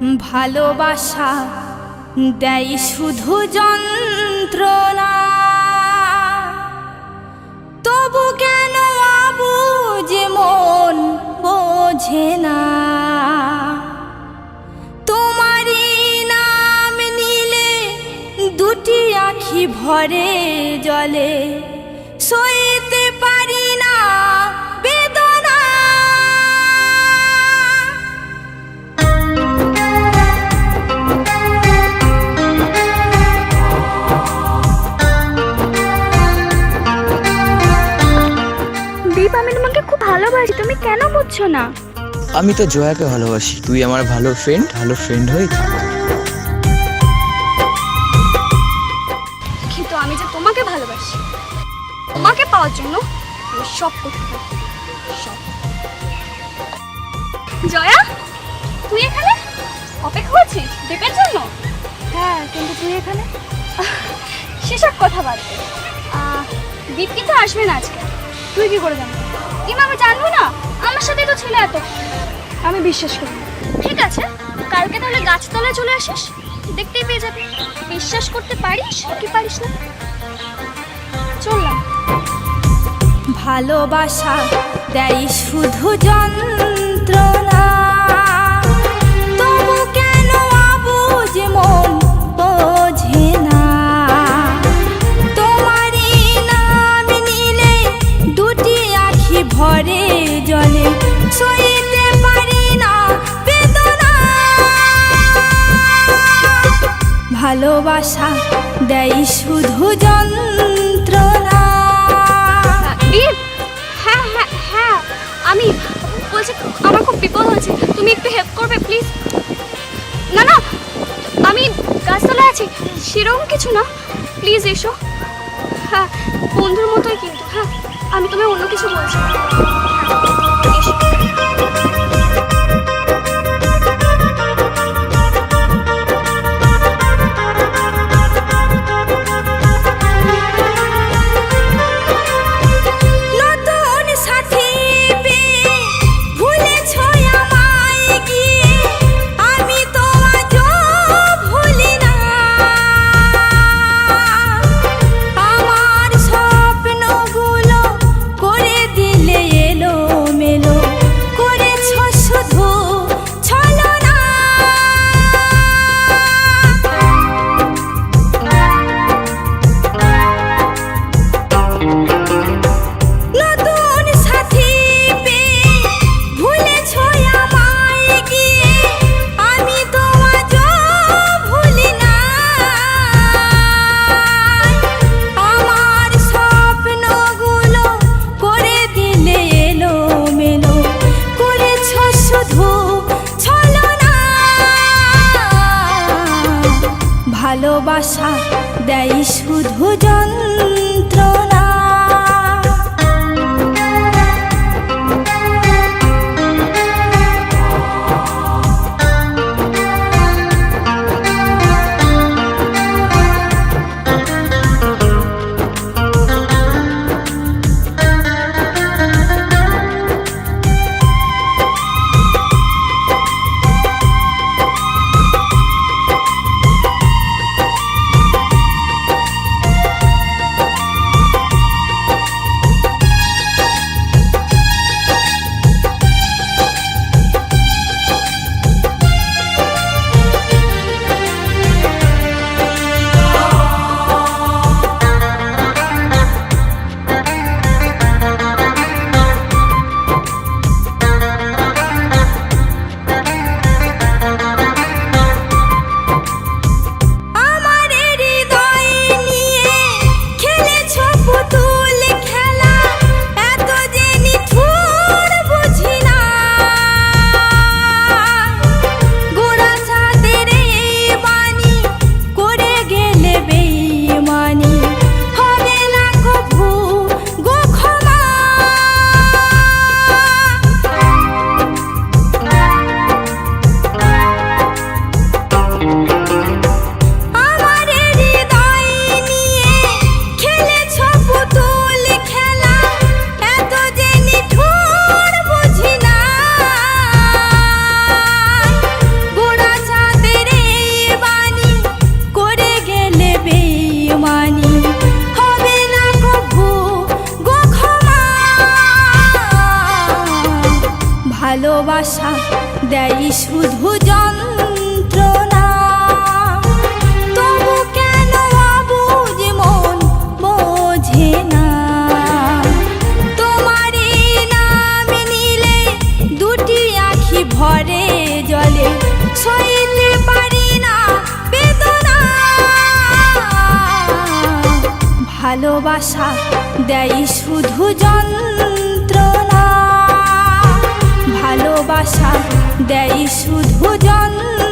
ভালোবাসা দেয় শুধু যন্ত্রণা। তবু কেন আবু যে মন বোঝে না? তোমারই নাম নিলে দুটি আখি ভরে জলে সইতে কেন বুঝছ না? আমি তো জয়াকে ভালোবাসি। তুই আমার ভালো ফ্রেন্ড ভালো ফ্রেন্ড হয়ে থাক। কিন্তু আমি যে তোমাকে ভালোবাসি তোমাকে পাওয়ার জন্য আমি সব করতে পারি। সব। জয়া তুই এখানে? অপেক্ষা করছিস? দীপের জন্য? হ্যাঁ কিন্তু তুই এখানে? সেসব কথা বাদ দে। দীপ কিন্তু আসবে না আজকে। তুই কি করে জানবি? কীভাবে জানব না? আমার সাথে তো ছিল এত। আমি বিশ্বাস করি ঠিক আছে কালকে তাহলে গাছতলায় চলে আসিস। দেখতেই পেয়ে যাবি। বিশ্বাস করতে পারিস কি পারিস না? চললাম। ভালোবাসা দেয় শুধু যন্ত্রণা। ভালোবাসা দেয় শুধু যন্ত্রণা। হ্যাঁ হ্যাঁ হ্যাঁ আমি বলছি আমার খুব বিপদ হয়েছে। তুমি একটু হেল্প করবে প্লিজ না না আমি গাছতলায় আছি সেরকম কিছু না। প্লিজ এসো। হ্যাঁ বন্ধুর মতোই কিন্তু হ্যাঁ আমি তোমায় অন্য কিছু বলছি। হ্যাঁ, এসো। ভালোবাসা দেয় শুধু যন্ত্রণা দেয় শুধু কেন মন বোঝে না? নিলে দুটি আখি ভরে জলে পারি না ভালোবাসা দেয় শুধু যন্ত্রণা। ভালোবাসা দেয় শুধু যন্ত্রণা